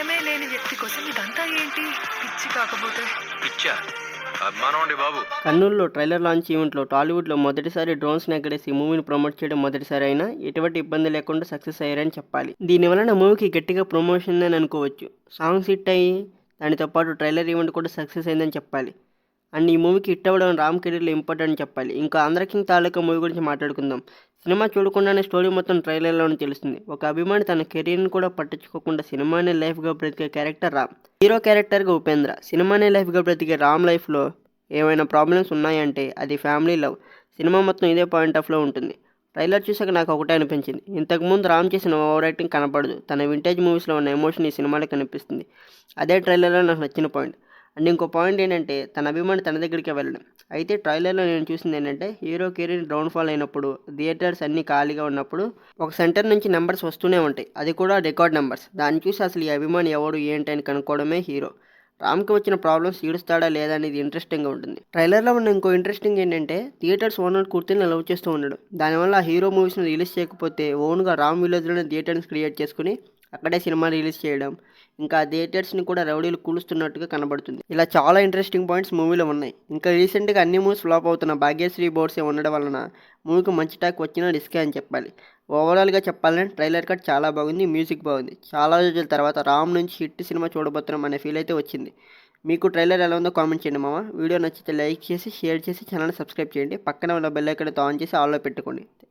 భయమే లేని వ్యక్తి కోసం ఇదంతా ఏంటి? పిచ్చి కాకపోతే. పిచ్చా? అభిమానం అండి బాబు. కర్నూలులో ట్రైలర్ లాంచ్ ఈవెంట్లో టాలీవుడ్లో మొదటిసారి డ్రోన్స్ని ఎగరేసి మూవీని ప్రమోట్ చేయడం మొదటిసారి అయినా ఎటువంటి ఇబ్బంది లేకుండా సక్సెస్ అయ్యారని చెప్పాలి. దీనివలన మూవీకి గట్టిగా ప్రమోషన్ అని అనుకోవచ్చు. సాంగ్స్ హిట్ అయ్యి దానితో పాటు ట్రైలర్ ఈవెంట్ కూడా సక్సెస్ అయిందని చెప్పాలి. అండ్ ఈ మూవీకి హిట్ అవ్వడం రామ్ కెరీర్లో ఇంపార్టెంట్ అని చెప్పాలి. ఇంకా ఆంధ్రకింగ్ తాలూకా మూవీ గురించి మాట్లాడుకుందాం. సినిమా చూడకుండానే స్టోరీ మొత్తం ట్రైలర్లోనే తెలుస్తుంది. ఒక అభిమాని తన కెరీర్ని కూడా పట్టించుకోకుండా సినిమానే లైఫ్గా బ్రతికే క్యారెక్టర్ రామ్. హీరో క్యారెక్టర్గా ఉపేంద్ర. సినిమానే లైఫ్గా బ్రతికే రామ్ లైఫ్లో ఏమైనా ప్రాబ్లమ్స్ ఉన్నాయంటే అది ఫ్యామిలీ లవ్. సినిమా మొత్తం ఇదే పాయింట్ ఆఫ్లో ఉంటుంది. ట్రైలర్ చూసాక నాకు ఒకటే అనిపించింది. ఇంతకుముందు రామ్ చేసిన ఓవర్ యాక్టింగ్ కనపడదు. తన వింటేజ్ మూవీస్లో ఉన్న ఎమోషన్ ఈ సినిమాలో కనిపిస్తుంది. అదే ట్రైలర్లో నాకు నచ్చిన పాయింట్. అండ్ ఇంకో పాయింట్ ఏంటంటే తన అభిమాని తన దగ్గరికి వెళ్ళడం. అయితే ట్రైలర్లో నేను చూసింది ఏంటంటే హీరో కెరీర్ డౌన్ఫాల్ అయినప్పుడు థియేటర్స్ అన్నీ ఖాళీగా ఉన్నప్పుడు ఒక సెంటర్ నుంచి నెంబర్స్ వస్తూనే ఉంటాయి. అది కూడా రికార్డ్ నెంబర్స్. దాన్ని చూసి అసలు ఈ అభిమాని ఎవడు ఏంటి అని కనుక్కోవడమే హీరో. రామ్కి వచ్చిన ప్రాబ్లమ్స్ తీరుస్తాడా లేదా అనేది ఇంట్రెస్టింగ్గా ఉంటుంది. ట్రైలర్లో ఉన్న ఇంకో ఇంట్రెస్టింగ్ ఏంటంటే థియేటర్స్ ఓనర్ కుర్తీని లవ్ చేస్తూ ఉన్నాడు దానివల్ల హీరో మూవీస్ని రిలీజ్ చేయకపోతే ఓన్గా రామ్ విలేజ్లోనే థియేటర్స్ క్రియేట్ చేసుకుని అక్కడే సినిమా రిలీజ్ చేయడం. ఇంకా థియేటర్స్ని కూడా రౌడీలు కూలుస్తున్నట్టుగా కనబడుతుంది. ఇలా చాలా ఇంట్రెస్టింగ్ పాయింట్స్ మూవీలో ఉన్నాయి. ఇంకా రీసెంట్గా అన్ని మూవీస్ ఫ్లాప్ అవుతున్న భాగ్యశ్రీ బోర్డ్సే ఉండడం వలన మూవీకి మంచి టాక్ వచ్చినా రిస్కే అని చెప్పాలి. ఓవరాల్గా చెప్పాలంటే ట్రైలర్ కట్ చాలా బాగుంది మ్యూజిక్ బాగుంది. చాలా రోజుల తర్వాత రామ్ నుంచి హిట్ సినిమా చూడబోతున్నాం అనే ఫీల్ అయితే వచ్చింది. మీకు ట్రైలర్ ఎలా ఉందో కామెంట్ చేయండి మామ. వీడియో నచ్చితే లైక్ చేసి షేర్ చేసి ఛానల్ సబ్స్క్రైబ్ చేయండి. పక్కన ఉన్న బెల్ ఐకన్ ఆన్ చేసి ఆల్లో పెట్టుకోండి.